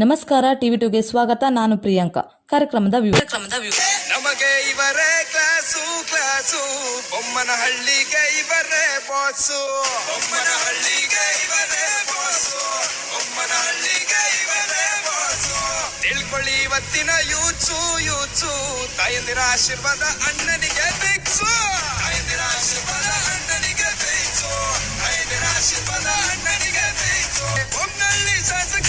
ನಮಸ್ಕಾರ ಟಿವಿ ಟುಗೆ ಸ್ವಾಗತ ನಾನು ಪ್ರಿಯಾಂಕಾ ಕಾರ್ಯಕ್ರಮದ ವಿವ ನಮಗೆ ಇವರೇ ಕ್ಲಾಸು ಕ್ಲಾಸು ಬೊಮ್ಮನ ಹಳ್ಳಿಗೆ ಇವರೇ ಬಾಸು ಬೊಮ್ಮನ ಹಳ್ಳಿಗೆ ಇವರೇ ಬಾಸು ಬೊಮ್ಮನ ಹಳ್ಳಿಗೆ ಇವರೇ ಬಾಸು ತಿಳ್ಕೊಳ್ಳಿ ಇವತ್ತಿನ ಯೂಚು ಯೂಚು ತಾಯಂದಿರ ಆಶೀರ್ವಾದ ಅಣ್ಣನಿಗೆ ಭಿಕ್ಷು ತಾಯಂದಿರ ಆಶೀರ್ವಾದ ಅಣ್ಣನಿಗೆ ಭಿಕ್ಷು ತಾಯಂದಿರ ಆಶೀರ್ವಾದ ಅಣ್ಣನಿಗೆ ಭಿಕ್ಷು ಬೊಮ್ಮನಹಳ್ಳಿ ಶಾಸಕ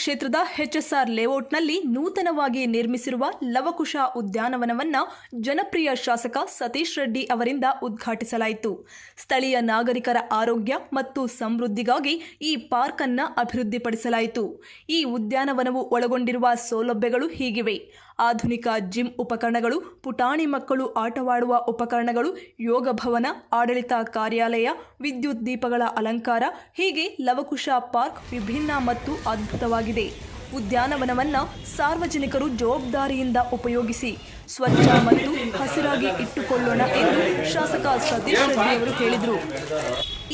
ಕ್ಷೇತ್ರದ ಹೆಚ್ಎಸ್ಆರ್ ಲೇಔಟ್ನಲ್ಲಿ ನೂತನವಾಗಿ ನಿರ್ಮಿಸಿರುವ ಲವಕುಶ ಉದ್ಯಾನವನವನ್ನ ಜನಪ್ರಿಯ ಶಾಸಕ ಸತೀಶ್ ರೆಡ್ಡಿ ಅವರಿಂದ ಉದ್ಘಾಟಿಸಲಾಯಿತು. ಸ್ಥಳೀಯ ನಾಗರಿಕರ ಆರೋಗ್ಯ ಮತ್ತು ಸಮೃದ್ಧಿಗಾಗಿ ಈ ಪಾರ್ಕ್ ಅನ್ನ ಅಭಿವೃದ್ಧಿಪಡಿಸಲಾಯಿತು. ಈ ಉದ್ಯಾನವನವು ಒಳಗೊಂಡಿರುವ ಸೌಲಭ್ಯಗಳು ಹೀಗಿವೆ. ಆಧುನಿಕ ಜಿಮ್ ಉಪಕರಣಗಳು, ಪುಟಾಣಿ ಮಕ್ಕಳು ಆಟವಾಡುವ ಉಪಕರಣಗಳು, ಯೋಗ ಭವನ, ಆಡಳಿತ ಕಾರ್ಯಾಲಯ, ವಿದ್ಯುತ್ ದೀಪಗಳ ಅಲಂಕಾರ, ಹೀಗೆ ಲವಕುಶ ಪಾರ್ಕ್ ವಿಭಿನ್ನ ಮತ್ತು ಅದ್ಭುತವಾಗಿದೆ. ಉದ್ಯಾನವನವನ್ನು ಸಾರ್ವಜನಿಕರು ಜವಾಬ್ದಾರಿಯಿಂದ ಉಪಯೋಗಿಸಿ ಸ್ವಚ್ಛ ಮತ್ತು ಹಸಿರಾಗಿ ಇಟ್ಟುಕೊಳ್ಳೋಣ ಎಂದು ಶಾಸಕ ಸತೀಶ್ ರೆಡ್ಡಿ ಅವರು ಹೇಳಿದರು.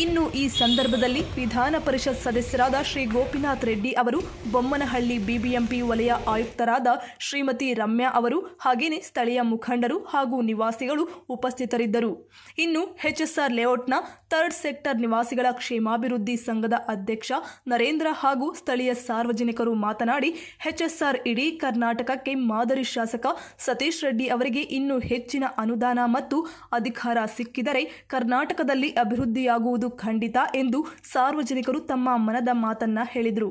ಇನ್ನು ಈ ಸಂದರ್ಭದಲ್ಲಿ ವಿಧಾನ ಪರಿಷತ್ ಸದಸ್ಯರಾದ ಶ್ರೀ ಗೋಪಿನಾಥ್ ರೆಡ್ಡಿ ಅವರು, ಬೊಮ್ಮನಹಳ್ಳಿ ಬಿಬಿಎಂಪಿ ವಲಯ ಆಯುಕ್ತರಾದ ಶ್ರೀಮತಿ ರಮ್ಯಾ ಅವರು ಹಾಗೆಯೇ ಸ್ಥಳೀಯ ಮುಖಂಡರು ಹಾಗೂ ನಿವಾಸಿಗಳು ಉಪಸ್ಥಿತರಿದ್ದರು. ಇನ್ನು ಎಚ್ಎಸ್ಆರ್ ಲೇಔಟ್ನ ಥರ್ಡ್ ಸೆಕ್ಟರ್ ನಿವಾಸಿಗಳ ಕ್ಷೇಮಾಭಿವೃದ್ಧಿ ಸಂಘದ ಅಧ್ಯಕ್ಷ ನರೇಂದ್ರ ಹಾಗೂ ಸ್ಥಳೀಯ ಸಾರ್ವಜನಿಕರು ಮಾತನಾಡಿ ಹೆಚ್ಎಸ್ಆರ್ ಇಡೀ ಕರ್ನಾಟಕಕ್ಕೆ ಮಾದರಿ ಶಾಸಕ ಸತೀಶ್ ರೆಡ್ಡಿ ಅವರಿಗೆ ಇನ್ನೂ ಹೆಚ್ಚಿನ ಅನುದಾನ ಮತ್ತು ಅಧಿಕಾರ ಸಿಕ್ಕಿದರೆ ಕರ್ನಾಟಕದಲ್ಲಿ ಅಭಿವೃದ್ಧಿಯಾಗುವುದು ಖಂಡಿತ ಎಂದು ಸಾರ್ವಜನಿಕರು ತಮ್ಮ ಮನದ ಮಾತನ್ನ ಹೇಳಿದರು.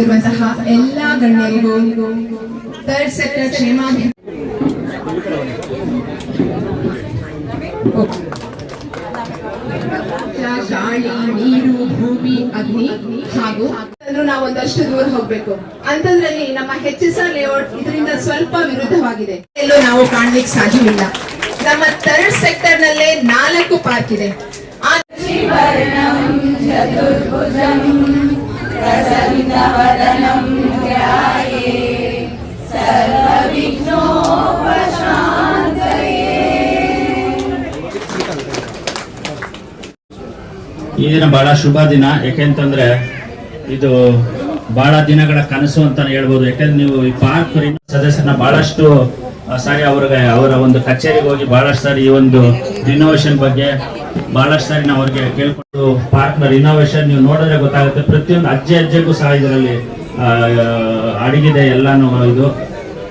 ಇರುವಂತಹ ಎಲ್ಲಾ ಗಣ್ಯರಿಗೂ ಸೆಕ್ಟರ್ ಕ್ಷೇಮಾಭಿ ಗಾಳಿ ನೀರು ಭೂಮಿ ಅಗ್ನಿ ಹಾಗೂ ಅಂದ್ರೂ ನಾವು ಒಂದಷ್ಟು ದೂರ ಹೋಗ್ಬೇಕು. ಅಂತಂದ್ರಲ್ಲಿ ನಮ್ಮ ಹೆಚ್ ಎಸ್ ಆರ್ ಲೇಔಟ್ ಇದರಿಂದ ಸ್ವಲ್ಪ ವಿರುದ್ಧವಾಗಿದೆ. ಎಲ್ಲೂ ನಾವು ಕಾಣ್ಲಿಕ್ಕೆ ಸಾಧ್ಯವಿಲ್ಲ. ನಮ್ಮ ಥರ್ಡ್ ಸೆಕ್ಟರ್ ನಲ್ಲೇ ನಾಲ್ಕು ಪಾರ್ಕ್ ಇದೆ. ಆ ಈ ದಿನ ಬಹಳ ಶುಭ ದಿನ ಯಾಕೆಂತಂದ್ರೆ ಇದು ಬಹಳ ದಿನಗಳ ಕನಸು ಅಂತಾನೆ ಹೇಳ್ಬೋದು. ಯಾಕಂದ್ರೆ ನೀವು ಈ ಪಾರ್ಕ್ ಸದಸ್ಯರನ್ನ ಬಹಳಷ್ಟು ಸಾರಿ ಅವ್ರಿಗೆ, ಅವರ ಒಂದು ಕಚೇರಿಗೆ ಹೋಗಿ ಬಹಳಷ್ಟು ಸಾರಿ ಈ ಒಂದು ರಿನೋವೇಷನ್ ಬಗ್ಗೆ ಬಹಳಷ್ಟು ಸಾರಿ ನಾವು ಅವ್ರಿಗೆ ಕೇಳ್ಕೊಂಡು ಪಾರ್ಕ್ನ ರಿನೋವೇಷನ್ ನೀವು ನೋಡಿದ್ರೆ ಗೊತ್ತಾಗುತ್ತೆ. ಪ್ರತಿಯೊಂದು ಅಜ್ಜೆ, ಅಜ್ಜೆಗೂ ಸಹ ಇದರಲ್ಲಿ ಅಡಗಿದೆ ಎಲ್ಲಾನು ಇದು.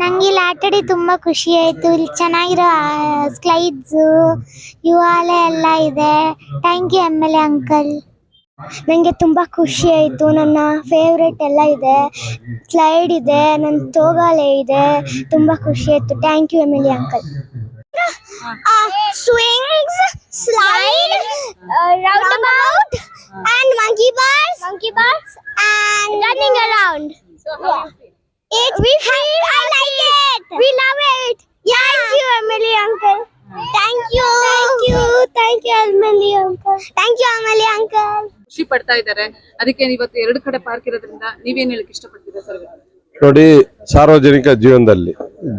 ನಂಗೆ ಇಲ್ಲಿ ಆಟಾಡಿ ತುಂಬಾ ಖುಷಿ ಆಯ್ತು. ಇಲ್ಲಿ ಚೆನ್ನಾಗಿರೋ ಸ್ಲೈಡ್ಸ್ ಇವಾಲೆ ಎಲ್ಲ ಇದೆ. Thank you M L A uncle ನನಗೆ ತುಂಬಾ ಖುಷಿ ಆಯ್ತು. ನನ್ನ ಫೇವ್ರೆಟ್ ಎಲ್ಲ ಇದೆ. ಸ್ಲೈಡ್ ಇದೆ ನನ್ನ ತೋಗಾಲೆ ಇದೆ. ತುಂಬಾ ಖುಷಿ ಆಯ್ತು. Thank you M L A uncle swings slide round about and monkey bars monkey bars and running around It we feel I like it. We love it. Thank you, Emily uncle. Thank you. Thank you. Thank you, Emily uncle. Thank you, Emily uncle. ಖುಷಿ ಪಡ್ತಾ ಇದ್ದಾರೆ ಅದಕ್ಕೆ ಇವತ್ತು ಎರಡು ಕಡೆ park ಇರೋದ್ರಿಂದ ನೀವೇನ್ ಹೇಳಕ್ ಇಷ್ಟಪಡ್ತೀರಾ ಸರ್ ನೋಡಿ ಸಾರ್ವಜನಿಕ ಜೀವನದಲ್ಲಿ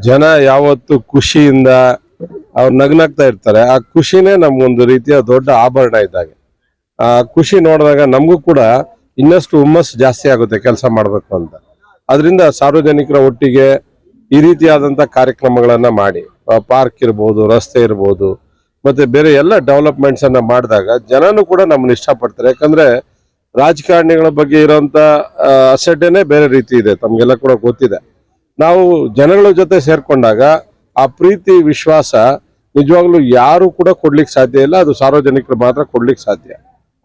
ಜನ ಯಾವತ್ತು ಖುಷಿಯಿಂದ ಅವ್ರು ನಗ್ನಾಗ್ತಾ ಇರ್ತಾರೆ ಆ ಖುಷಿನೇ ನಮ್ಗೊಂದು ರೀತಿಯ ದೊಡ್ಡ ಆಭರಣ ಇದ್ದಾಗೆ ಆ ಖುಷಿ ನೋಡಿದಾಗ ನಮಗೂ ಕೂಡ ಇನ್ನಷ್ಟು ಹುಮ್ಮಸ್ಸು ಜಾಸ್ತಿ ಆಗುತ್ತೆ ಕೆಲಸ ಮಾಡಬೇಕು ಅಂತ ಅದರಿಂದ ಸಾರ್ವಜನಿಕರ ಒಟ್ಟಿಗೆ ಈ ರೀತಿಯಾದಂಥ ಕಾರ್ಯಕ್ರಮಗಳನ್ನು ಮಾಡಿ. ಪಾರ್ಕ್ ಇರ್ಬೋದು, ರಸ್ತೆ ಇರ್ಬೋದು, ಮತ್ತೆ ಬೇರೆ ಎಲ್ಲ ಡೆವಲಪ್ಮೆಂಟ್ಸ್ ಅನ್ನ ಮಾಡಿದಾಗ ಜನನು ಕೂಡ ನಮ್ಮನ್ನ ಇಷ್ಟಪಡ್ತಾರೆ. ಯಾಕಂದ್ರೆ ರಾಜಕಾರಣಿಗಳ ಬಗ್ಗೆ ಇರೋಂಥ ಅಸಡ್ಡೆನೇ ಬೇರೆ ರೀತಿ ಇದೆ. ತಮಗೆಲ್ಲ ಕೂಡ ಗೊತ್ತಿದೆ. ನಾವು ಜನಗಳ ಜೊತೆ ಸೇರಿಕೊಂಡಾಗ ಆ ಪ್ರೀತಿ, ವಿಶ್ವಾಸ ನಿಜವಾಗ್ಲೂ ಯಾರು ಕೂಡ ಕೊಡ್ಲಿಕ್ಕೆ ಸಾಧ್ಯ ಇಲ್ಲ. ಅದು ಸಾರ್ವಜನಿಕರು ಮಾತ್ರ ಕೊಡ್ಲಿಕ್ಕೆ ಸಾಧ್ಯ.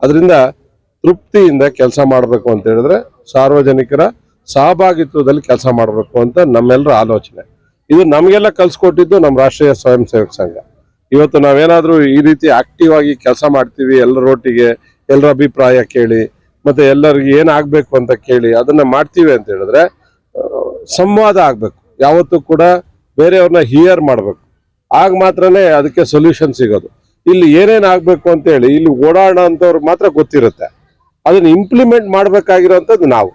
ಅದರಿಂದ ತೃಪ್ತಿಯಿಂದ ಕೆಲಸ ಮಾಡಬೇಕು ಅಂತ ಹೇಳಿದ್ರೆ ಸಾರ್ವಜನಿಕರ ಸಹಭಾಗಿತ್ವದಲ್ಲಿ ಕೆಲಸ ಮಾಡಬೇಕು ಅಂತ ನಮ್ಮೆಲ್ಲರ ಆಲೋಚನೆ. ಇದು ನಮಗೆಲ್ಲ ಕಲ್ಸ್ಕೊಟ್ಟಿದ್ದು ನಮ್ಮ ರಾಷ್ಟ್ರೀಯ ಸ್ವಯಂ ಸೇವಕ ಸಂಘ. ಇವತ್ತು ನಾವೇನಾದರೂ ಈ ರೀತಿ ಆಕ್ಟಿವ್ ಆಗಿ ಕೆಲಸ ಮಾಡ್ತೀವಿ ಎಲ್ಲರೊಟ್ಟಿಗೆ ಎಲ್ಲರ ಅಭಿಪ್ರಾಯ ಕೇಳಿ, ಮತ್ತೆ ಎಲ್ಲರಿಗೆ ಏನಾಗಬೇಕು ಅಂತ ಕೇಳಿ ಅದನ್ನ ಮಾಡ್ತೀವಿ ಅಂತ ಹೇಳಿದ್ರೆ ಸಂವಾದ ಆಗಬೇಕು. ಯಾವತ್ತೂ ಕೂಡ ಬೇರೆಯವ್ರನ್ನ ಹಿಯರ್ ಮಾಡಬೇಕು. ಆಗ ಮಾತ್ರನೇ ಅದಕ್ಕೆ ಸೊಲ್ಯೂಷನ್ ಸಿಗೋದು. ಇಲ್ಲಿ ಏನೇನು ಆಗಬೇಕು ಅಂತ ಹೇಳಿ, ಇಲ್ಲಿ ಓಡಾಡೋ ಅಂಥವ್ರು ಮಾತ್ರ ಗೊತ್ತಿರುತ್ತೆ. ಅದನ್ನ ಇಂಪ್ಲಿಮೆಂಟ್ ಮಾಡಬೇಕಾಗಿರೋಂಥದ್ದು ನಾವು.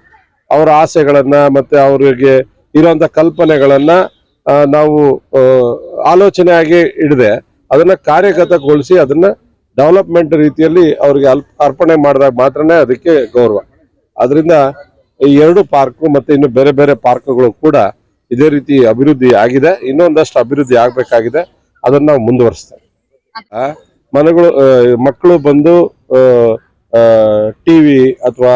ಅವರ ಆಸೆಗಳನ್ನ ಮತ್ತೆ ಅವರಿಗೆ ಇರುವಂತ ಕಲ್ಪನೆಗಳನ್ನ ನಾವು ಆಲೋಚನೆಯಾಗಿ ಇಡದೆ ಅದನ್ನ ಕಾರ್ಯಗತಗೊಳಿಸಿ ಅದನ್ನ ಡೆವಲಪ್ಮೆಂಟ್ ರೀತಿಯಲ್ಲಿ ಅವ್ರಿಗೆ ಅರ್ಪಣೆ ಮಾಡಿದಾಗ ಮಾತ್ರನೇ ಅದಕ್ಕೆ ಗೌರವ. ಅದರಿಂದ ಈ ಎರಡು ಪಾರ್ಕು ಮತ್ತೆ ಇನ್ನು ಬೇರೆ ಬೇರೆ ಪಾರ್ಕ್ಗಳು ಕೂಡ ಇದೇ ರೀತಿ ಅಭಿವೃದ್ಧಿ ಆಗಿದೆ. ಇನ್ನೊಂದಷ್ಟು ಅಭಿವೃದ್ಧಿ ಆಗಬೇಕಾಗಿದೆ. ಅದನ್ನ ನಾವು ಮುಂದುವರಿಸ್ತೇವೆ. ಮನೆಗಳು ಮಕ್ಕಳು ಬಂದು ಟಿವಿ ಅಥವಾ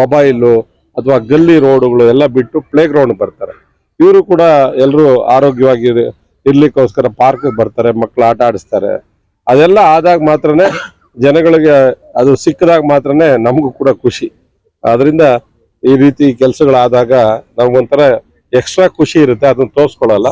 ಮೊಬೈಲು ಅಥವಾ ಗಲ್ಲಿ ರೋಡುಗಳು ಎಲ್ಲ ಬಿಟ್ಟು ಪ್ಲೇ ಗ್ರೌಂಡ್ ಬರ್ತಾರೆ. ಇವರು ಕೂಡ ಎಲ್ಲರೂ ಆರೋಗ್ಯವಾಗಿ ಇರ್- ಇರ್ಲಿಕ್ಕೋಸ್ಕರ ಪಾರ್ಕ್ ಬರ್ತಾರೆ ಮಕ್ಕಳು ಆಟ ಆಡಿಸ್ತಾರೆ. ಅದೆಲ್ಲ ಆದಾಗ ಮಾತ್ರನೇ ಜನಗಳಿಗೆ ಅದು ಸಿಕ್ಕಿದಾಗ ಮಾತ್ರನೇ ನಮಗೂ ಕೂಡ ಖುಷಿ. ಅದರಿಂದ ಈ ರೀತಿ ಕೆಲಸಗಳಾದಾಗ ನಮ್ಗೊಂಥರ ಎಕ್ಸ್ಟ್ರಾ ಖುಷಿ ಇರುತ್ತೆ, ಅದನ್ನ ತೋರಿಸ್ಕೊಳ್ಳಲ್ಲ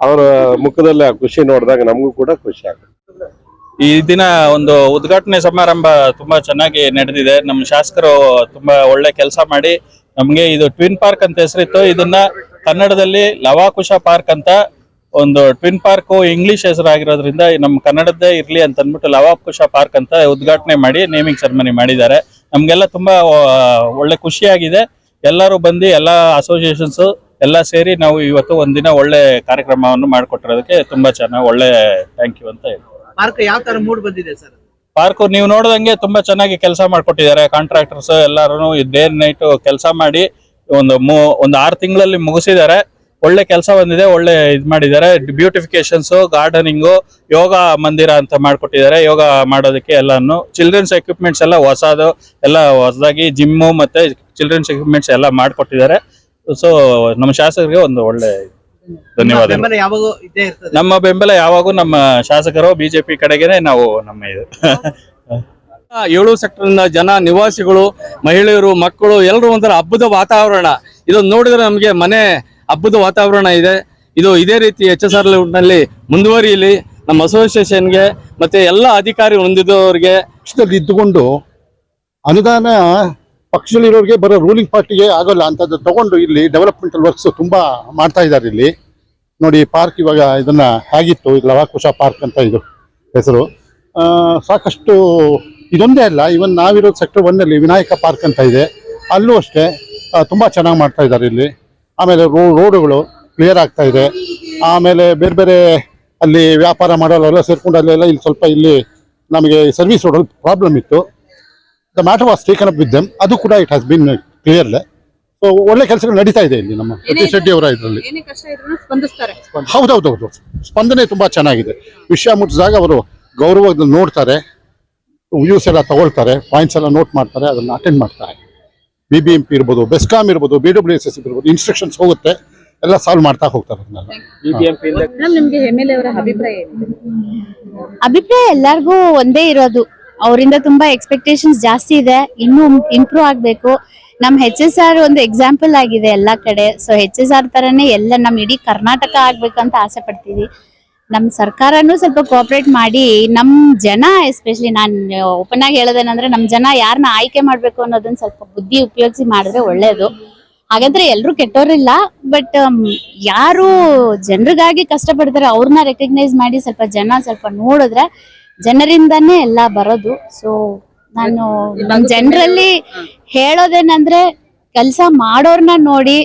ಅವರ ಮುಖದಲ್ಲಿ ಆ ಖುಷಿ ನೋಡಿದಾಗ ನಮಗೂ ಕೂಡ ಖುಷಿ ಆಗುತ್ತೆ. ಈ ದಿನ ಒಂದು ಉದ್ಘಾಟನೆ ಸಮಾರಂಭ ತುಂಬಾ ಚೆನ್ನಾಗಿ ನಡೆದಿದೆ. ನಮ್ಮ ಶಾಸಕರು ತುಂಬಾ ಒಳ್ಳೆ ಕೆಲಸ ಮಾಡಿ, ನಮ್ಗೆ ಇದು ಟ್ವಿನ್ ಪಾರ್ಕ್ ಅಂತ ಹೆಸರಿತ್ತು. ಇದನ್ನ ಕನ್ನಡದಲ್ಲಿ ಲವಾಕುಶ ಪಾರ್ಕ್ ಅಂತ ಒಂದು ಟ್ವಿನ್ ಪಾರ್ಕ್ ಇಂಗ್ಲಿಷ್ ಹೆಸರಾಗಿರೋದ್ರಿಂದ ನಮ್ಮ ಕನ್ನಡದ್ದೇ ಇರ್ಲಿ ಅಂತ ಅಂದ್ಬಿಟ್ಟು ಲವಾಕುಶ ಪಾರ್ಕ್ ಅಂತ ಉದ್ಘಾಟನೆ ಮಾಡಿ ನೇಮಿಂಗ್ ಸೆರೆಮನಿ ಮಾಡಿದ್ದಾರೆ. ನಮ್ಗೆಲ್ಲ ತುಂಬಾ ಒಳ್ಳೆ ಖುಷಿಯಾಗಿದೆ. ಎಲ್ಲರೂ ಬಂದು ಎಲ್ಲ ಅಸೋಸಿಯೇಷನ್ಸ್ ಎಲ್ಲ ಸೇರಿ ನಾವು ಇವತ್ತು ಒಂದಿನ ಒಳ್ಳೆ ಕಾರ್ಯಕ್ರಮವನ್ನು ಮಾಡಿಕೊಟ್ಟಿರೋದಕ್ಕೆ ತುಂಬಾ ಚೆನ್ನಾಗಿ ಒಳ್ಳೆ ಥ್ಯಾಂಕ್ ಯು ಅಂತ ಹೇಳಿ ಪಾರ್ಕ್ ಯಾವ ತರ ಮೂಡ್ ಬಂದಿದೆ ಸರ್ ಪಾರ್ಕ್ ನೀವು ನೋಡ್ದಂಗೆ ತುಂಬಾ ಚೆನ್ನಾಗಿ ಕೆಲಸ ಮಾಡ್ಕೊಟ್ಟಿದ್ದಾರೆ ಕಾಂಟ್ರಾಕ್ಟರ್ಸ್ ಎಲ್ಲಾರು ಡೇ ನೈಟ್ ಕೆಲಸ ಮಾಡಿ ಒಂದು ಮೂ, ಒಂದು ಆರು ತಿಂಗಳಲ್ಲಿ ಮುಗಿಸಿದ್ದಾರೆ. ಒಳ್ಳೆ ಕೆಲಸ ಬಂದಿದೆ, ಒಳ್ಳೆ ಇದ್ ಮಾಡಿದ್ದಾರೆ. ಬ್ಯೂಟಿಫಿಕೇಶನ್ಸ್ ಗಾರ್ಡನಿಂಗು ಯೋಗ ಮಂದಿರ ಅಂತ ಮಾಡ್ಕೊಟ್ಟಿದ್ದಾರೆ. ಯೋಗ ಮಾಡೋದಕ್ಕೆ ಎಲ್ಲಾನು ಚಿಲ್ಡ್ರನ್ಸ್ ಎಕ್ವಿಪ್ಮೆಂಟ್ಸ್ ಎಲ್ಲ ಹೊಸದು, ಎಲ್ಲ ಹೊಸದಾಗಿ ಜಿಮ್ಮು ಮತ್ತೆ ಚಿಲ್ಡ್ರನ್ಸ್ ಎಕ್ವಿಪ್ಮೆಂಟ್ಸ್ ಎಲ್ಲ ಮಾಡ್ಕೊಟ್ಟಿದ್ದಾರೆ. ಸೊ ನಮ್ಮ ಶಾಸಕರಿಗೆ ಒಂದು ಒಳ್ಳೆ ಧನ್ಯವಾದ ಬೆಂಬಲ ಯಾವಾಗ ಇದ್ದೇ ಇರ್ತದೆ. ನಮ್ಮ ಬೆಂಬಲ ಯಾವಾಗೂ ನಮ್ಮ ಶಾಸಕರು ಬಿಜೆಪಿ ಕಡೆಗೇನೆ ನಾವು ನಮ್ಮ ಇದು. ಏಳು ಸೆಕ್ಟರ್ನ ಜನ ನಿವಾಸಿಗಳು ಮಹಿಳೆಯರು ಮಕ್ಕಳು ಎಲ್ಲರೂ ಒಂಥರ ಹಬ್ಬದ ವಾತಾವರಣ. ಇದನ್ನು ನೋಡಿದ್ರೆ ನಮಗೆ ಮನೆ ಹಬ್ಬದ ವಾತಾವರಣ ಇದೆ. ಇದು ಇದೇ ರೀತಿ ಎಚ್ ಎಸ್ ಆರ್ನಲ್ಲಿ ಮುಂದುವರಿಯಲಿ ನಮ್ಮ ಅಸೋಸಿಯೇಷನ್ಗೆ ಮತ್ತೆ ಎಲ್ಲ ಅಧಿಕಾರಿ ಹೊಂದಿದವರಿಗೆ ಇದ್ದುಕೊಂಡು ಅನುದಾನ ಪಕ್ಷದಲ್ಲಿರೋರಿಗೆ ಬರೋ ರೂಲಿಂಗ್ ಪಾರ್ಟಿಗೆ ಆಗೋಲ್ಲ ಅಂತದ್ದು ತಗೊಂಡು ಇಲ್ಲಿ ಡೆವಲಪ್ಮೆಂಟಲ್ ವರ್ಕ್ಸ್ ತುಂಬಾ ಮಾಡ್ತಾ ಇದ್ದಾರೆ ಇಲ್ಲಿ. ನೋಡಿ ಪಾರ್ಕ್ ಇವಾಗ ಇದನ್ನ ಹೇಗಿತ್ತು? ಇದು ಲವಾಕುಶ ಪಾರ್ಕ್ ಅಂತ ಇದು ಹೆಸರು. ಸಾಕಷ್ಟು ಇದೊಂದೇ ಅಲ್ಲ ಇವನ್ ನಾವಿರೋ ಸೆಕ್ಟರ್ ಒನ್ನಲ್ಲಿ ವಿನಾಯಕ ಪಾರ್ಕ್ ಅಂತ ಇದೆ. ಅಲ್ಲೂ ಅಷ್ಟೇ ತುಂಬಾ ಚೆನ್ನಾಗಿ ಮಾಡ್ತಾ ಇದ್ದಾರೆ ಇಲ್ಲಿ. ಆಮೇಲೆ ರೋ, ರೋಡುಗಳು ಕ್ಲಿಯರ್ ಆಗ್ತಾ ಇದೆ. ಆಮೇಲೆ ಬೇರೆ ಬೇರೆ ಅಲ್ಲಿ ವ್ಯಾಪಾರ ಮಾಡೋರೆಲ್ಲ ಸೇರ್ಕೊಂಡು ಅಲ್ಲೆಲ್ಲ ಇಲ್ಲಿ ಸ್ವಲ್ಪ ಇಲ್ಲಿ ನಮಗೆ ಸರ್ವಿಸ್ ರೋಡಲ್ಲಿ ಪ್ರಾಬ್ಲಮ್ ಇತ್ತು. The matter was taken up with them ಅದು ಕೂಡ ಇಟ್ ಹಸ್ ಬಿನ್ ಕ್ಲಿಯರ್ಲೆ ಸೊ ಒಳ್ಳೆ ಕೆಲಸಗಳು ನಡೀತಾ ಇದೆ ಇಲ್ಲಿ ನಮ್ಮ ಸತೀಶ್ ರೆಡ್ಡಿ ಅವರ ಇದರಲ್ಲಿ. ಏನೇ ಕಷ್ಟ ಇದ್ರೂ ಸ್ಪಂದಿಸ್ತಾರೆ. ಹೌದೌದೌದು. ಸ್ಪಂದನೆ ತುಂಬಾ ಚೆನ್ನಾಗಿದೆ. ವಿಷಯ ಮುಟ್ಟಿಸಿದಾಗ ಅವರು ಗೌರವದಿಂದ ನೋಡ್ತಾರೆ. ವ್ಯೂಸ್ ಎಲ್ಲ ತಗೊಳ್ತಾರೆ. ಪಾಯಿಂಟ್ಸ್ ಎಲ್ಲ ನೋಟ್ ಮಾಡ್ತಾರೆ. ಅದನ್ನ ಅಟೆಂಡ್ ಮಾಡ್ತಾರೆ. ಬಿ ಬಿ ಎಂ ಪಿ ಇರ್ಬೋದು ಬೆಸ್ಕಾಮ್ ಇರ್ಬೋದು ಬಿ ಡಬ್ಲ್ಯೂ ಎಸ್ ಎಸ್ ಇರ್ಬೋದು ಇನ್ಸ್ಟ್ರಕ್ಷನ್ಸ್ ಹೋಗುತ್ತೆ. ಎಲ್ಲ ಸಾಲ್ವ್ ಮಾಡ್ತಾ ಹೋಗ್ತಾರೆ ಅಭಿಪ್ರಾಯ ಅಭಿಪ್ರಾಯ ಎಲ್ಲಾರ್ಗೂ ಒಂದೇ ಇರೋದು. ಅವರಿಂದ ತುಂಬಾ ಎಕ್ಸ್ಪೆಕ್ಟೇಷನ್ಸ್ ಜಾಸ್ತಿ ಇದೆ. ಇನ್ನೂ ಇಂಪ್ರೂವ್ ಆಗ್ಬೇಕು. ನಮ್ ಹೆಚ್ ಎಸ್ ಆರ್ ಒಂದು ಎಕ್ಸಾಂಪಲ್ ಆಗಿದೆ ಎಲ್ಲಾ ಕಡೆ. ಸೊ ಹೆಚ್ ಎಸ್ ಆರ್ ತರನೇ ಎಲ್ಲ ನಮ್ ಇಡೀ ಕರ್ನಾಟಕ ಆಗ್ಬೇಕಂತ ಆಸೆ ಪಡ್ತೀವಿ. ನಮ್ ಸರ್ಕಾರನು ಸ್ವಲ್ಪ ಕೋಆಪರೇಟ್ ಮಾಡಿ, ನಮ್ ಜನ ಎಸ್ಪೆಷಲಿ ನಾನ್ ಓಪನ್ ಆಗಿ ಹೇಳೋದೇನಂದ್ರೆ ನಮ್ ಜನ ಯಾರನ್ನ ಆಯ್ಕೆ ಮಾಡ್ಬೇಕು ಅನ್ನೋದನ್ನ ಸ್ವಲ್ಪ ಬುದ್ಧಿ ಉಪಯೋಗಿಸಿ ಮಾಡಿದ್ರೆ ಒಳ್ಳೇದು. ಹಾಗಂದ್ರೆ ಎಲ್ರು ಕೆಟ್ಟೋರಿಲ್ಲ ಬಟ್ ಯಾರು ಜನರಿಗಾಗಿ ಕಷ್ಟಪಡ್ತಾರೆ, ಅವ್ರನ್ನ ರೆಕಗ್ನೈಸ್ ಮಾಡಿ ಸ್ವಲ್ಪ ಜನ ಸ್ವಲ್ಪ ನೋಡಿದ್ರೆ ಜನರಿಂದಾನೇ ಎಲ್ಲ ಬರೋದು. ಸೊ ನಾನು ನಮ್ ಜನರಲ್ಲಿ ಹೇಳೋದೇನಂದ್ರೆ ಕೆಲಸ ಮಾಡೋರ್ನ ನೋಡಿ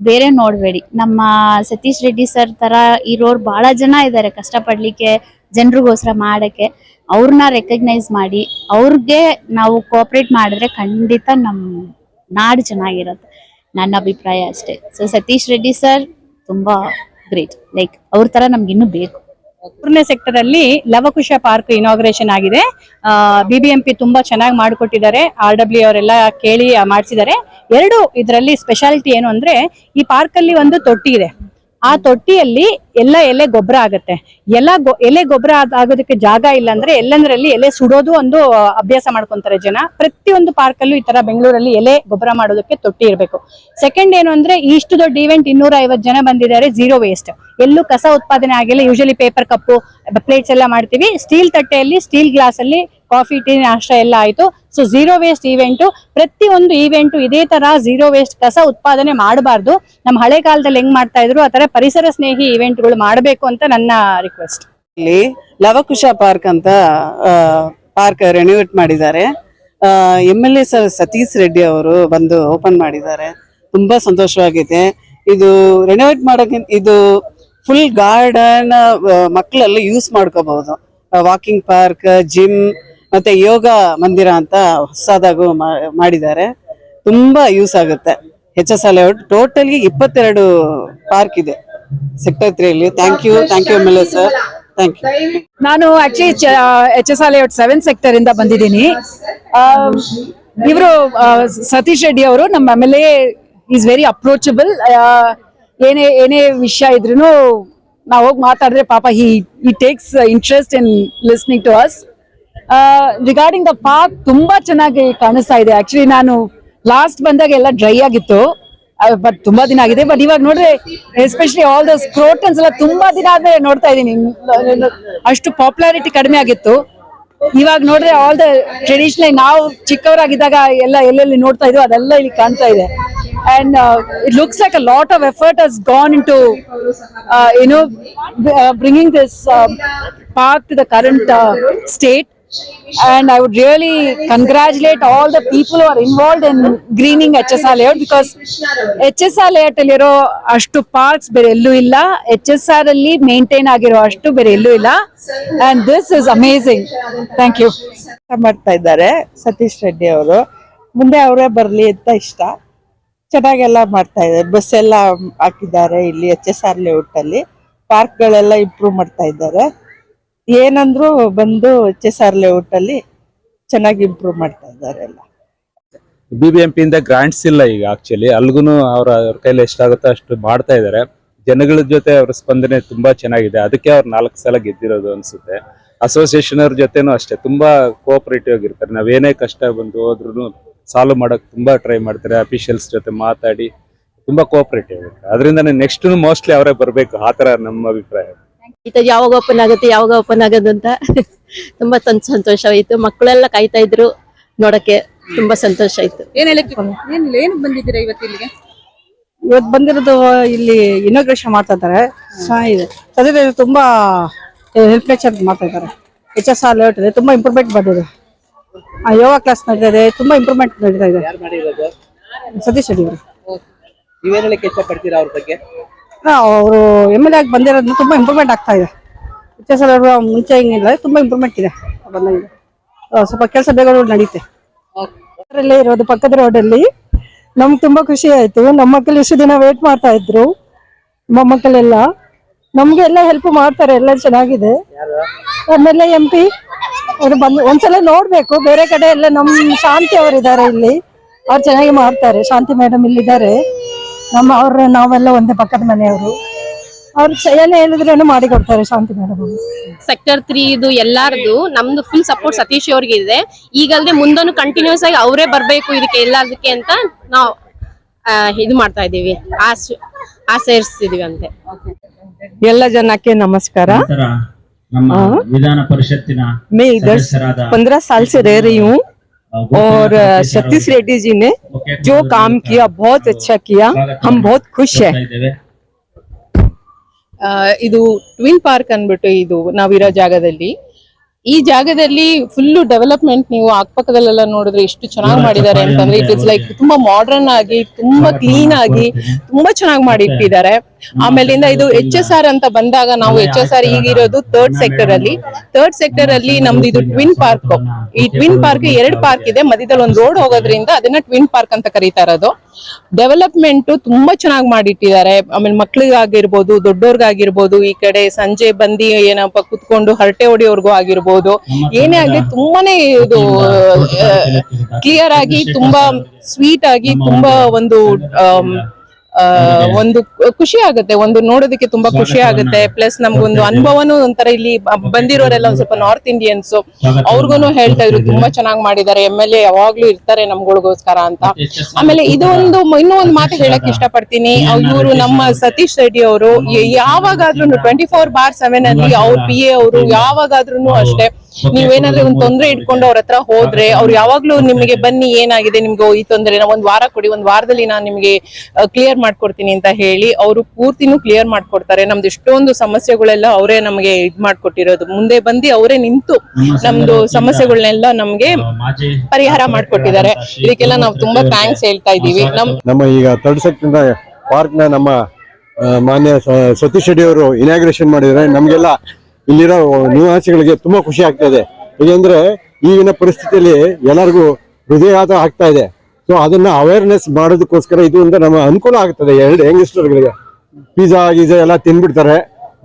ಬೇರೆ ನೋಡ್ಬೇಡಿ. ನಮ್ಮ ಸತೀಶ್ ರೆಡ್ಡಿ ಸರ್ ತರ ಇರೋರು ಬಹಳ ಜನ ಇದ್ದಾರೆ ಕಷ್ಟಪಡ್ಲಿಕ್ಕೆ ಜನರಿಗೋಸ್ಕರ ಮಾಡಕ್ಕೆ. ಅವ್ರನ್ನ ರೆಕಗ್ನೈಸ್ ಮಾಡಿ ಅವ್ರಿಗೆ ನಾವು ಕೋಆಪರೇಟ್ ಮಾಡಿದ್ರೆ ಖಂಡಿತ ನಮ್ಮ ನಾಡು ಚೆನ್ನಾಗಿರುತ್ತೆ. ನನ್ನ ಅಭಿಪ್ರಾಯ ಅಷ್ಟೇ. ಸೊ ಸತೀಶ್ ರೆಡ್ಡಿ ಸರ್ ತುಂಬಾ ಗ್ರೇಟ್ ಲೈಕ್ ಅವ್ರ ತರ ನಮ್ಗೆ ಇನ್ನೂ ಬೇಕು. ಮೂರನೇ ಸೆಕ್ಟರ್ ಅಲ್ಲಿ ಲವಕುಶ ಪಾರ್ಕ್ ಇನಾಗ್ರೇಷನ್ ಆಗಿದೆ. ಬಿಬಿಎಂಪಿ ತುಂಬಾ ಚೆನ್ನಾಗಿ ಮಾಡಿಕೊಟ್ಟಿದ್ದಾರೆ. ಆರ್ ಡಬ್ಲ್ಯೂ ಅವರೆಲ್ಲ ಕೇಳಿ ಮಾಡಿಸಿದ್ದಾರೆ. ಎರಡು ಇದರಲ್ಲಿ ಸ್ಪೆಷಾಲಿಟಿ ಏನು ಅಂದ್ರೆ ಈ ಪಾರ್ಕ್ ಅಲ್ಲಿ ಒಂದು ತೊಟ್ಟಿ ಇದೆ. ಆ ತೊಟ್ಟಿಯಲ್ಲಿ ಎಲ್ಲ ಎಲೆ ಗೊಬ್ಬರ ಆಗುತ್ತೆ. ಎಲ್ಲ ಎಲೆ ಗೊಬ್ಬರ ಆಗೋದಕ್ಕೆ ಜಾಗ ಇಲ್ಲ ಅಂದ್ರೆ ಎಲ್ಲಂದ್ರಲ್ಲಿ ಎಲೆ ಸುಡೋದು ಒಂದು ಅಭ್ಯಾಸ ಮಾಡ್ಕೊಂತಾರೆ ಜನ. ಪ್ರತಿಯೊಂದು ಪಾರ್ಕ್ ಅಲ್ಲೂ ಈ ತರ ಬೆಂಗಳೂರಲ್ಲಿ ಎಲೆ ಗೊಬ್ಬರ ಮಾಡೋದಕ್ಕೆ ತೊಟ್ಟಿ ಇರಬೇಕು. ಸೆಕೆಂಡ್ ಏನು ಅಂದ್ರೆ ಇಷ್ಟು ದೊಡ್ಡ ಈವೆಂಟ್ ಇನ್ನೂರ ಜನ ಬಂದಿದ್ದಾರೆ ಜೀರೋ ವೇಸ್ಟ್ ಎಲ್ಲೂ ಕಸ ಉತ್ಪಾದನೆ ಆಗಿಲ್ಲ. ಯೂಶಲಿ ಪೇಪರ್ ಕಪ್ಪು ಪ್ಲೇಟ್ಸ್ ಎಲ್ಲ ಮಾಡ್ತೀವಿ. ಸ್ಟೀಲ್ ತಟ್ಟೆಯಲ್ಲಿ ಸ್ಟೀಲ್ ಗ್ಲಾಸ್ ಅಲ್ಲಿ ಕಾಫಿ, ಟೀ, ನಾಷ್ಟ ಎಲ್ಲ ಆಯ್ತು. ಸೊ ಝೀರೋ ವೇಸ್ಟ್ ಇವೆಂಟು ಪ್ರತಿಯೊಂದು ಈವೆಂಟ್ ಇದೇ ತರ ಝೀರೋ ವೇಸ್ಟ್ ಕಸ ಉತ್ಪಾದನೆ ಮಾಡಬಾರ್ದು. ನಮ್ಮ ಹಳೆ ಕಾಲದಲ್ಲಿ ಹೆಂಗ್ ಮಾಡ್ತಾ ಇದ್ರು, ಆ ತರ ಪರಿಸರ ಸ್ನೇಹಿ ಇವೆಂಟ್ಗಳು ಮಾಡಬೇಕು ಅಂತ ನನ್ನ ರಿಕ್ವೆಸ್ಟ್ ಇಲ್ಲಿ ಲವಕುಶ ಪಾರ್ಕ್ ಅಂತ ಪಾರ್ಕ್ ರೆನೋವೇಟ್ ಮಾಡಿದ್ದಾರೆ. M L A sir Satish Reddy ಅವರು ಬಂದು ಓಪನ್ ಮಾಡಿದ್ದಾರೆ. ತುಂಬಾ ಸಂತೋಷವಾಗಿದೆ ಇದು ರೆನೋವೇಟ್ ಮಾಡೋಕೆ ಇದು ಫುಲ್ ಗಾರ್ಡನ್ ಮಕ್ಕಳೆಲ್ಲ ಯೂಸ್ ಮಾಡ್ಕೋಬಹುದು. ವಾಕಿಂಗ್ ಪಾರ್ಕ್ ಜಿಮ್ ಮತ್ತೆ ಯೋಗ ಮಂದಿರ ಅಂತ ಹೊಸದಾಗೂ ಮಾಡಿದ್ದಾರೆ. ತುಂಬಾ ಯೂಸ್ ಆಗುತ್ತೆ. ಎಚ್ ಎಸ್ ಎಲ್ ಟೋಟಲ್ ಇಪ್ಪತ್ತೆರಡು ಪಾರ್ಕ್ ಇದೆ sector ತ್ರೀಯಲ್ಲಿ thank you thank you M L sir thank you ನಾನು actually H S R seven sector ಇಂದ ಬಂದಿದ್ದೀನಿ. ಇವರು ಸತೀಶ್ ರೆಡ್ಡಿ ಅವರು ನಮ್ಮ M L A is very approachable ಏನೇ ಏನೇ ವಿಷಯ ಇದ್ರೂ ನಾವು ಹೋಗಿ ಮಾತಾಡಿದ್ರೆ ಪಾಪ ಹಿ ಈ takes interest in listening to us regarding the park ತುಂಬಾ ಚೆನ್ನಾಗಿ ಕಾಣಿಸ್ತಾ ಇದೆ. ಆಕ್ಚುಲಿ ನಾನು ಲಾಸ್ಟ್ ಬಂದಾಗ ಎಲ್ಲ ಡ್ರೈ ಆಗಿತ್ತು. ಬಟ್ ತುಂಬಾ ದಿನ ಆಗಿದೆ. ಬಟ್ ಇವಾಗ ನೋಡಿದ್ರೆ ಎಸ್ಪೆಷಲಿ ಆಲ್ ದ ಸ್ಕ್ರೋಟನ್ಸ್ ಎಲ್ಲ ತುಂಬಾ ದಿನ ಆದ್ಮೇಲೆ ನೋಡ್ತಾ ಇದ್ದೀನಿ. ಅಷ್ಟು ಪಾಪ್ಯುಲಾರಿಟಿ ಕಡಿಮೆ ಆಗಿತ್ತು. ಇವಾಗ ನೋಡ್ರೆ ಆಲ್ ದ ಟ್ರೆಡಿಷನಲ್ ನಾವು ಚಿಕ್ಕವರಾಗಿದ್ದಾಗ ಎಲ್ಲ ಎಲ್ಲೆಲ್ಲಿ ನೋಡ್ತಾ ಇದ್ವು ಅದೆಲ್ಲ ಇಲ್ಲಿ ಕಾಣ್ತಾ ಇದೆ. And it looks like a lot of effort has gone into you know bringing this park to the current state and I would really congratulate all the people who are involved in greening HSR layout because HSR layout ಅಲ್ಲಿರೋ ಅಷ್ಟು parks ಬೇರೆ ಎಲ್ಲೂ ಇಲ್ಲ. H S R ಅಲ್ಲಿ maintain ಆಗಿರೋ ಅಷ್ಟು ಬೇರೆ ಎಲ್ಲೂ ಇಲ್ಲ. And this is amazing thank you ಮಾಡ್ತಾ ಇದ್ದಾರೆ ಸತೀಶ್ ರೆಡ್ಡಿ ಅವರು. ಮುಂದೆ ಅವರೇ ಬರಲಿ ಅಂತ ಇಷ್ಟ. ಚೆನ್ನಾಗೆಲ್ಲ ಮಾಡ್ತಾ ಇದ್ದಾರೆ. ಬಸ್ ಎಲ್ಲ ಹಾಕಿದ್ದಾರೆ ಇಲ್ಲಿ ಎಚ್ ಎಸ್ ಆರ್ ಲೇಔಟ್ ಅಲ್ಲಿ. ಪಾರ್ಕ್ಗಳೆಲ್ಲ ಇಂಪ್ರೂವ್ ಮಾಡ್ತಾ ಇದ್ದಾರೆ. ಏನಂದ್ರು ಬಂದು ಎಚ್ ಲೇಔಟ್ ಅಲ್ಲಿ ಚೆನ್ನಾಗಿ ಇಂಪ್ರೂವ್ ಮಾಡ್ತಾ ಇದ್ದಾರೆ ಎಲ್ಲ. ಬಿ ಪಿಯಿಂದ ಗ್ರಾಂಟ್ಸ್ ಇಲ್ಲ ಈಗ ಆಕ್ಚುಲಿ ಅಲ್ಗೂ ಅವ್ರ ಅವ್ರ ಕೈಲಿ ಎಷ್ಟಾಗುತ್ತೋ ಅಷ್ಟು ಮಾಡ್ತಾ ಇದ್ದಾರೆ. ಜನಗಳ ಜೊತೆ ಅವ್ರ ಸ್ಪಂದನೆ ತುಂಬಾ ಚೆನ್ನಾಗಿದೆ. ಅದಕ್ಕೆ ಅವ್ರು ನಾಲ್ಕು ಸಲ ಗೆದ್ದಿರೋದು ಅನ್ಸುತ್ತೆ. ಅಸೋಸಿಯೇಷನ್ ಅವ್ರ ಜೊತೆನೂ ಅಷ್ಟೇ. ತುಂಬಾ ಕೋಆಪರೇಟಿವ್ ಆಗಿರ್ತಾರೆ. ನಾವೇನೇ ಕಷ್ಟ ಬಂದು ಹೋದ್ರು ಸಾಲ್ವ್ ಮಾಡೋಕೆ ತುಂಬಾ ಟ್ರೈ ಮಾಡ್ತಾರೆ. ಅಫಿಷಿಯಲ್ಸ್ ಜೊತೆ ಮಾತಾಡಿ ತುಂಬಾ ಕೋಆಪರೇಟಿವ್ ಆಗಿರ್ತಾರೆ. ಅದರಿಂದ ನೆಕ್ಸ್ಟ್ ಮೋಸ್ಟ್ಲಿ ಅವರೇ ಬರಬೇಕು. ಆ ತರ ನಮ್ಮ ಅಭಿಪ್ರಾಯ. ಯಾವಾಗ ಓಪನ್ ಆಗುತ್ತೆ ಯಾವಾಗ ಓಪನ್ ಆಗೋದು ಅಂತ ತುಂಬಾ ಸಂತೋಷವಾಯಿತು. ಮಕ್ಕಳೆಲ್ಲ ಕಾಯ್ತಾ ಇದ್ರು ನೋಡಕ್ಕೆ ತುಂಬಾ ಸಂತೋಷ ಆಯ್ತು ಏನ್ ಏನ್ ಬಂದಿದ್ದೀರಾ ಇವತ್ತು ಇಲ್ಲಿಗೆ? ಇವತ್ತು ಬಂದಿರೋದು ಇಲ್ಲಿ ಇನಾಗ್ರೇಷನ್ ಮಾಡ್ತಾ ಇದ್ದಾರೆ. ಚೆನ್ನಾಗಿದೆ ತುಂಬಾ ಹೆಲ್ಪ್ ನೇಚರ್ ಮಾಡ್ತಾ ಇದ್ದಾರೆ. ಎಚ್ ಎಸ್ ಆರ್ ಲೇಔಟ್ ಇದೆ ತುಂಬಾ ಇಂಪ್ರೂವ್ಮೆಂಟ್ ಬಂದಿದೆ. ಆ ಯೋಗ ಕ್ಲಾಸ್ ನಡೀತಾ ಇದೆ ತುಂಬಾ ಇಂಪ್ರೂವ್ಮೆಂಟ್ ನಡೀತಾ ಇದೆ. ಸತೀಶ್ ಅಡಿ ಅವರು. ನೀವೇನ್ ಹೇಳಕ್ಕೆ ಇಷ್ಟಪಡ್ತೀರಾ ಅವ್ರ ಬಗ್ಗೆ? ಅವರು ಎಂ ಎಲ್ ಎ ಆಗಿ ಬಂದಿರೋದ್ರಿಂದ ತುಂಬಾ ಇಂಪ್ರೂವ್ಮೆಂಟ್ ಆಗ್ತಾ ಇದೆ. ಎಚ್ ಆರ್ ಮುಂಚೆ ಹಿಂಗಿಲ್ಲ, ತುಂಬಾ ಇಂಪ್ರೂವ್ಮೆಂಟ್ ಇದೆ. ಸ್ವಲ್ಪ ಕೆಲಸ ಬೇಗ ನಡೀತೆ. ಇರೋದು, ಪಕ್ಕದ ರೋಡಲ್ಲಿ ನಮ್ಗೆ ತುಂಬಾ ಖುಷಿ ಆಯ್ತು. ನಮ್ಮ ಮಕ್ಕಳು ಇಷ್ಟು ದಿನ ವೇಟ್ ಮಾಡ್ತಾ ಇದ್ರು. ಮೊಮ್ಮಕ್ಕಳೆಲ್ಲ ನಮ್ಗೆ ಎಲ್ಲ ಹೆಲ್ಪ್ ಮಾಡ್ತಾರೆ, ಎಲ್ಲ ಚೆನ್ನಾಗಿದೆ. ಆಮೇಲೆ ಎಂ ಪಿ ಅವರು ಬಂದು, ಒಂದ್ಸಲ ನೋಡ್ಬೇಕು. ಬೇರೆ ಕಡೆ ಎಲ್ಲ ನಮ್ ಶಾಂತಿ ಅವರಿದ್ದಾರೆ ಇಲ್ಲಿ. ಅವ್ರು ಚೆನ್ನಾಗಿ ಮಾಡ್ತಾರೆ. ಶಾಂತಿ ಮೇಡಮ್ ಇಲ್ಲಿದ್ದಾರೆ. ನಮ್ಮ ಅವ್ರ ನಾವೆಲ್ಲ ಒಂದೇ ಪಕ್ಕದ ಮನೆಯವರು ಅವ್ರು ಏನೇ ಹೇಳಿದ್ರೇನು ಮಾಡಿ ಕೊಡ್ತಾರೆ ಶಾಂತಿ ಮೇಡಮ್ ಅವರು ಸೆಕ್ಟರ್ ತ್ರೀ ಇದು ಎಲ್ಲಾರ್ದು ನಮ್ದು ಫುಲ್ ಸಪೋರ್ಟ್ ಸತೀಶ್ ಅವ್ರಿಗೆ ಇದೆ ಈಗಲ್ದೆ ಮುಂದನು ಕಂಟಿನ್ಯೂಸ್ ಆಗಿ ಅವರೇ ಬರ್ಬೇಕು ಇದಕ್ಕೆ ಎಲ್ಲದಕ್ಕೆ ಅಂತ ನಾವು ಇದು ಮಾಡ್ತಾ ಇದೀವಿ ಆಸೆ ಆಸೆ ಇರಿಸ್ತಿದೀವಿ ಅಂತೆ ಎಲ್ಲ ಜನಕ್ಕೆ ನಮಸ್ಕಾರ ನಂತರ ನಮ್ಮ ವಿಧಾನ ಪರಿಷತ್ತಿನ मैं इधर ಸದಸ್ಯರಾದ पंद्रह साल से रह रही हूँ और सतीश ಸತೀಶ್ रेड्डी जी ने जो काम किया बहुत अच्छा किया हम बहुत खुश हैं ಇದ್ದೇವೆ ಇದು ಟ್ವಿನ್ ಪಾರ್ಕ್ ಅನ್ಬಿಟ್ಟು ಇದು ನಾವಿರೋ ಜಾಗದಲ್ಲಿ ಈ ಜಾಗದಲ್ಲಿ ಫುಲ್ ಡೆವಲಪ್ಮೆಂಟ್ ನೀವು ಅಕ್ಕಪಕ್ಕದಲ್ಲೆಲ್ಲ ನೋಡಿದ್ರೆ ಎಷ್ಟು ಚೆನ್ನಾಗಿ ಮಾಡಿದ್ದಾರೆ ಅಂತಂದ್ರೆ ಇಟ್ ಇಸ್ ಲೈಕ್ ತುಂಬಾ ಮಾಡರ್ನ್ ಆಗಿ ತುಂಬಾ ಕ್ಲೀನ್ ಆಗಿ ತುಂಬಾ ಚೆನ್ನಾಗಿ ಮಾಡಿಟ್ಟಿದ್ದಾರೆ ಆಮೇಲಿಂದ ಇದು ಎಚ್ ಎಸ್ ಆರ್ ಅಂತ ಬಂದಾಗ ನಾವು ಎಚ್ ಎಸ್ ಆರ್ ಈಗಿರೋದು ಥರ್ಡ್ ಸೆಕ್ಟರ್ ಅಲ್ಲಿ. ಥರ್ಡ್ ಸೆಕ್ಟರ್ ಅಲ್ಲಿ ನಮ್ದು ಇದು ಟ್ವಿನ್ ಪಾರ್ಕ್ ಈ ಟ್ವಿನ್ ಪಾರ್ಕ್ ಎರಡು ಪಾರ್ಕ್ ಇದೆ. ಮಧ್ಯದಲ್ಲಿ ಒಂದು ರೋಡ್ ಹೋಗೋದ್ರಿಂದ ಅದನ್ನ ಟ್ವಿನ್ ಪಾರ್ಕ್ ಅಂತ ಕರೀತಾ ಇರೋದು. ಡೆವಲಪ್ಮೆಂಟ್ ತುಂಬಾ ಚೆನ್ನಾಗಿ ಮಾಡಿಟ್ಟಿದ್ದಾರೆ. ಆಮೇಲೆ ಮಕ್ಳಿಗಾಗಿರ್ಬೋದು ದೊಡ್ಡೋರ್ಗಾಗಿರ್ಬೋದು ಈ ಕಡೆ ಸಂಜೆ ಬಂದಿ ಏನಪ್ಪ ಕುತ್ಕೊಂಡು ಹರಟೆ ಹೊಡಿಯೋರ್ಗೂ ಆಗಿರ್ಬೋದು. ಏನೇ ಆಗ್ಲಿ ತುಂಬಾನೇ ಇದು ಕ್ಲಿಯರ್ ಆಗಿ ತುಂಬಾ ಸ್ವೀಟ್ ಆಗಿ ತುಂಬಾ ಒಂದು ಒಂದು ಖುಷಿ ಆಗುತ್ತೆ ಒಂದು ನೋಡೋದಕ್ಕೆ ತುಂಬಾ ಖುಷಿ ಆಗುತ್ತೆ ಪ್ಲಸ್ ನಮ್ಗೊಂದು ಅನುಭವನೂ ಒಂಥರ ಇಲ್ಲಿ ಬಂದಿರೋರೆಲ್ಲ ಒಂದ್ ಸ್ವಲ್ಪ ನಾರ್ತ್ ಇಂಡಿಯನ್ಸ್ ಅವ್ರಿಗೂ ಹೇಳ್ತಾ ಇದ್ರು ತುಂಬಾ ಚೆನ್ನಾಗಿ ಮಾಡಿದ್ದಾರೆ ಎಂ ಎಲ್ ಎ ಯಾವಾಗ್ಲೂ ಇರ್ತಾರೆ ನಮ್ಗಳಿಗೋಸ್ಕರ ಅಂತ. ಆಮೇಲೆ ಇದು ಒಂದು ಮ- ಇನ್ನೂ ಒಂದು ಮಾತು ಹೇಳಕ್ ಇಷ್ಟಪಡ್ತೀನಿ. ಇವರು ನಮ್ಮ ಸತೀಶ್ ರೆಡ್ಡಿ ಅವರು ಯಾವಾಗಾದ್ರೂ ಟ್ವೆಂಟಿ ಫೋರ್ ಬಾರ್ ಸೆವೆನ್ ಅಲ್ಲಿ ಅವ್ರ ಪಿ ಎ ಅವರು ಯಾವಾಗಾದ್ರೂ ಅಷ್ಟೇ. ನೀವೇನಾದ್ರೂ ಒಂದು ತೊಂದ್ರೆ ಇಟ್ಕೊಂಡು ಅವ್ರ ಹತ್ರ ಹೋದ್ರೆ ಅವ್ರು ಯಾವಾಗ್ಲೂ ನಿಮಗೆ ಬನ್ನಿ ಏನಾಗಿದೆ ನಿಮ್ಗೆ ಈ ತೊಂದರೆ ಒಂದ್ ವಾರ ಕೊಡಿ ಒಂದ್ ವಾರದಲ್ಲಿ ನಾನು ನಿಮ್ಗೆ ಕ್ಲಿಯರ್ ಮಾಡ್ಕೊಡ್ತೀನಿ ಅಂತ ಹೇಳಿ ಅವರು ಪೂರ್ತಿನೂ ಕ್ಲಿಯರ್ ಮಾಡ್ಕೊಡ್ತಾರೆ. ನಮ್ದು ಎಷ್ಟೊಂದು ಸಮಸ್ಯೆಗಳೆಲ್ಲ ಅವರೇ ನಮಗೆ ಇದ್ ಮಾಡ್ಕೊಟ್ಟಿರೋದು. ಮುಂದೆ ಬಂದು ಅವರೇ ನಿಂತು ನಮ್ದು ಸಮಸ್ಯೆಗಳನ್ನೆಲ್ಲ ನಮ್ಗೆ ಪರಿಹಾರ ಮಾಡ್ಕೊಟ್ಟಿದ್ದಾರೆ. ಇದಕ್ಕೆಲ್ಲ ನಾವು ತುಂಬಾ ಥ್ಯಾಂಕ್ಸ್ ಹೇಳ್ತಾ ಇದೀವಿ ನಮ್ ನಮ್ಮ ಈಗ ತರ್ಡ್ ಸೆಕ್ಟರ್ ಪಾರ್ಕ್ನ ನಮ್ಮ ಮಾನ್ಯ ಸತೀಶ್ ಶೆಟ್ಟಿ ಅವರು ಇನಾಗ್ರೇಷನ್ ಮಾಡಿದ್ರೆ ನಮ್ಗೆಲ್ಲ ಇಲ್ಲಿರೋ ನಿವಾಸಿಗಳಿಗೆ ತುಂಬಾ ಖುಷಿ ಆಗ್ತಾ ಇದೆ. ಹೇಗೆಂದ್ರೆ ಈಗಿನ ಪರಿಸ್ಥಿತಿಯಲ್ಲಿ ಎಲ್ಲರಿಗೂ ಹೃದಯಾತ ಆಗ್ತಾ ಇದೆ. ಸೊ ಅದನ್ನ ಅವೇರ್ನೆಸ್ ಮಾಡೋದಕ್ಕೋಸ್ಕರ ಇದು ಒಂದು ನಮ್ಮ ಅನುಕೂಲ ಆಗ್ತದೆ. ಎರಡು ಯಂಗ್ಸ್ಟರ್ಗಳಿಗೆ ಪಿಜ್ಜಾ ಗೀಜಾ ಎಲ್ಲ ತಿನ್ಬಿಡ್ತಾರೆ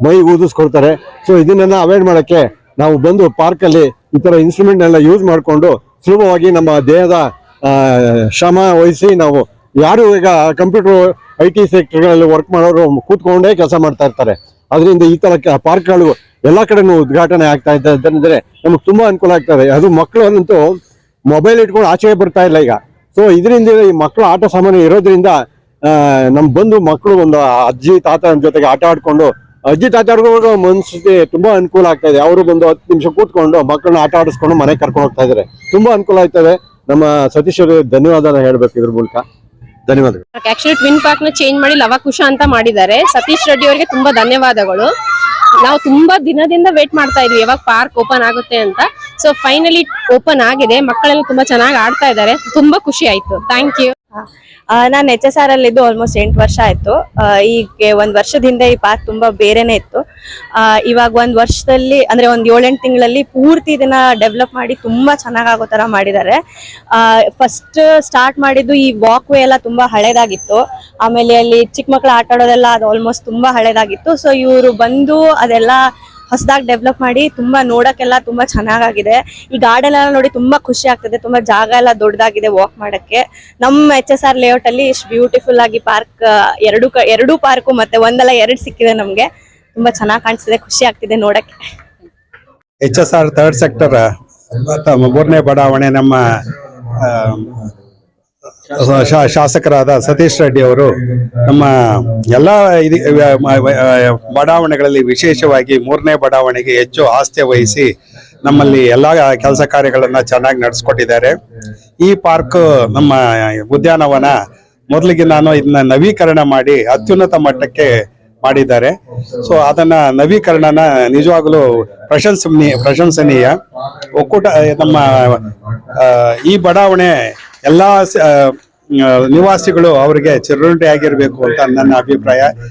ಮೈ ಊದಿಸ್ಕೊಳ್ತಾರೆ. ಸೊ ಇದನ್ನೆಲ್ಲ ಅವಾಯ್ಡ್ ಮಾಡಕ್ಕೆ ನಾವು ಬಂದು ಪಾರ್ಕ್ ಅಲ್ಲಿ ಈ ತರ ಇನ್ಸ್ಟ್ರೂಮೆಂಟ್ ಎಲ್ಲ ಯೂಸ್ ಮಾಡಿಕೊಂಡು ಸುಲಭವಾಗಿ ನಮ್ಮ ದೇಹದ ಶ್ರಮ ವಹಿಸಿ ನಾವು ಯಾರು ಈಗ ಕಂಪ್ಯೂಟರ್ ಐ ಟಿ ಸೆಕ್ಟರ್ಗಳಲ್ಲಿ ವರ್ಕ್ ಮಾಡೋರು ಕೂತ್ಕೊಂಡೇ ಕೆಲಸ ಮಾಡ್ತಾ ಇರ್ತಾರೆ. ಅದರಿಂದ ಈ ತರ ಪಾರ್ಕ್ಗಳು ಎಲ್ಲಾ ಕಡೆನೂ ಉದ್ಘಾಟನೆ ಆಗ್ತಾ ಇದೆ ಅಂತಂದ್ರೆ ನಮಗೆ ತುಂಬಾ ಅನುಕೂಲ ಆಗ್ತದೆ ಅದು ಮಕ್ಕಳಂತೂ ಮೊಬೈಲ್ ಇಟ್ಕೊಂಡು ಆಚೆ ಬರ್ತಾ ಇಲ್ಲ ಈಗ. ಸೊ ಇದರಿಂದ ಈ ಮಕ್ಕಳು ಆಟ ಸಾಮಾನು ಇರೋದ್ರಿಂದ ನಮ್ ಬಂದು ಮಕ್ಕಳು ಒಂದು ಅಜ್ಜಿ ತಾತ ಜೊತೆಗೆ ಆಟ ಆಡ್ಕೊಂಡು, ಅಜ್ಜಿ ತಾತ ಆಡ್ಕೊಂಡು ಮನಸ್ಸಿಗೆ ತುಂಬಾ ಅನುಕೂಲ ಆಗ್ತಾ ಇದೆ. ಅವರು ಬಂದು ಹತ್ತು ನಿಮಿಷ ಕೂತ್ಕೊಂಡು ಮಕ್ಕಳನ್ನ ಆಟ ಆಡಿಸ್ಕೊಂಡು ಮನೆಗೆ ಕರ್ಕೊಂಡು ಹೋಗ್ತಾ ಇದಾರೆ ತುಂಬಾ ಅನುಕೂಲ ಆಗ್ತದೆ ನಮ್ಮ ಸತೀಶ್ ಅವರಿಗೆ ಧನ್ಯವಾದನ ಹೇಳ್ಬೇಕು ಇದ್ರ ಮೂಲಕ. ಧನ್ಯವಾದಗಳು. ಆಕ್ಚುಲಿ ಟ್ವಿನ್ ಪಾರ್ಕ್ನ ಚೇಂಜ್ ಮಾಡಿ ಲವಕುಶ ಅಂತ ಮಾಡಿದ್ದಾರೆ. ಸತೀಶ್ ರೆಡ್ಡಿ ಅವರಿಗೆ ತುಂಬಾ ಧನ್ಯವಾದಗಳು. ನಾವು ತುಂಬಾ ದಿನದಿಂದ ವೇಟ್ ಮಾಡ್ತಾ ಇದ್ವಿ ಯಾವಾಗ ಪಾರ್ಕ್ ಓಪನ್ ಆಗುತ್ತೆ ಅಂತ. ಸೊ ಫೈನಲಿ ಓಪನ್ ಆಗಿದೆ. ಮಕ್ಕಳೆಲ್ಲ ತುಂಬಾ ಚೆನ್ನಾಗಿ ಆಡ್ತಾ ಇದ್ದಾರೆ. ತುಂಬಾ ಖುಷಿ ಆಯ್ತು. ಥ್ಯಾಂಕ್ ಯು ನಾನು ಎಚ್ ಎಸ್ ಆರ್ ಅಲ್ಲಿ ಇದ್ದು ಆಲ್ಮೋಸ್ಟ್ ಎಂಟು ವರ್ಷ ಆಯ್ತು. ಈಗ ಒಂದ್ ವರ್ಷದ ಹಿಂದೆ ಈ ಪಾರ್ಕ್ ತುಂಬಾ ಬೇರೆನೆ ಇತ್ತು. ಇವಾಗ ಒಂದ್ ವರ್ಷದಲ್ಲಿ, ಅಂದ್ರೆ ಒಂದ್ ಏಳೆಂಟು ತಿಂಗಳಲ್ಲಿ ಪೂರ್ತಿ ಇದನ್ನ ಡೆವಲಪ್ ಮಾಡಿ ತುಂಬಾ ಚೆನ್ನಾಗಾಗೋ ತರ ಮಾಡಿದ್ದಾರೆ. ಫಸ್ಟ್ ಸ್ಟಾರ್ಟ್ ಮಾಡಿದ್ದು ಈ ವಾಕ್ ವೇ ಎಲ್ಲ ತುಂಬಾ ಹಳೇದಾಗಿತ್ತು. ಆಮೇಲೆ ಅಲ್ಲಿ ಚಿಕ್ಕ ಮಕ್ಳು ಆಟ ಆಡೋದೆಲ್ಲ ಅದು ಆಲ್ಮೋಸ್ಟ್ ತುಂಬಾ ಹಳೇದಾಗಿತ್ತು. ಸೊ ಇವರು ಬಂದು ಅದೆಲ್ಲ ಹೊಸದಾಗಿ ಡೆವಲಪ್ ಮಾಡಿ ತುಂಬಾ ನೋಡಕ್ಕೆಲ್ಲ ತುಂಬಾ ಚೆನ್ನಾಗಾಗಿದೆ. ಈ ಗಾರ್ಡನ್ ಎಲ್ಲ ನೋಡಿ ತುಂಬಾ ಖುಷಿ ಆಗ್ತದೆ, ತುಂಬಾ ಜಾಗ ಎಲ್ಲ ದೊಡ್ಡದಾಗಿದೆ ವಾಕ್ ಮಾಡಕ್ಕೆ. ನಮ್ಮ ಎಚ್ ಎಸ್ ಆರ್ ಲೇಔಟ್ ಅಲ್ಲಿ ಇಷ್ಟು ಬ್ಯೂಟಿಫುಲ್ ಆಗಿ ಪಾರ್ಕ್ ಎರಡು ಎರಡು ಪಾರ್ಕು ಮತ್ತೆ ಒಂದಲ್ಲ ಎರಡು ಸಿಕ್ಕಿದೆ ನಮ್ಗೆ. ತುಂಬಾ ಚೆನ್ನಾಗಿ ಕಾಣಿಸ್ತಿದೆ, ಖುಷಿ ಆಗ್ತಿದೆ ನೋಡಕ್ಕೆ. H S R third sector ಮೂರನೇ ಬಡಾವಣೆ ನಮ್ಮ ಶಾಸಕರಾದ ಸತೀಶ್ ರೆಡ್ಡಿ ಅವರು ನಮ್ಮ ಎಲ್ಲ ಇದು ಬಡಾವಣೆಗಳಲ್ಲಿ ವಿಶೇಷವಾಗಿ ಮೂರನೇ ಬಡಾವಣೆಗೆ ಹೆಚ್ಚು ಆಸ್ತಿ ವಹಿಸಿ ನಮ್ಮಲ್ಲಿ ಎಲ್ಲ ಕೆಲಸ ಕಾರ್ಯಗಳನ್ನ ಚೆನ್ನಾಗಿ ನಡೆಸ್ಕೊಟ್ಟಿದ್ದಾರೆ. ಈ ಪಾರ್ಕ್ ನಮ್ಮ ಉದ್ಯಾನವನ ಮೊದಲಿಗೆ ನಾನು ಇದನ್ನ ನವೀಕರಣ ಮಾಡಿ ಅತ್ಯುನ್ನತ ಮಟ್ಟಕ್ಕೆ ಮಾಡಿದ್ದಾರೆ. ಸೊ ಅದನ್ನ ನವೀಕರಣನ ನಿಜವಾಗಲೂ ಪ್ರಶಂಸನೀಯ ಪ್ರಶಂಸನೀಯ. ಒಕ್ಕೂಟ, ನಮ್ಮ ಈ ಬಡಾವಣೆ ಎಲ್ಲಾ ನಿವಾಸಿಗಳು ಅವರಿಗೆ ಚಿರಋಣಿಯಾಗಿರ್ಬೇಕು ಅಂತ ನನ್ನ ಅಭಿಪ್ರಾಯ.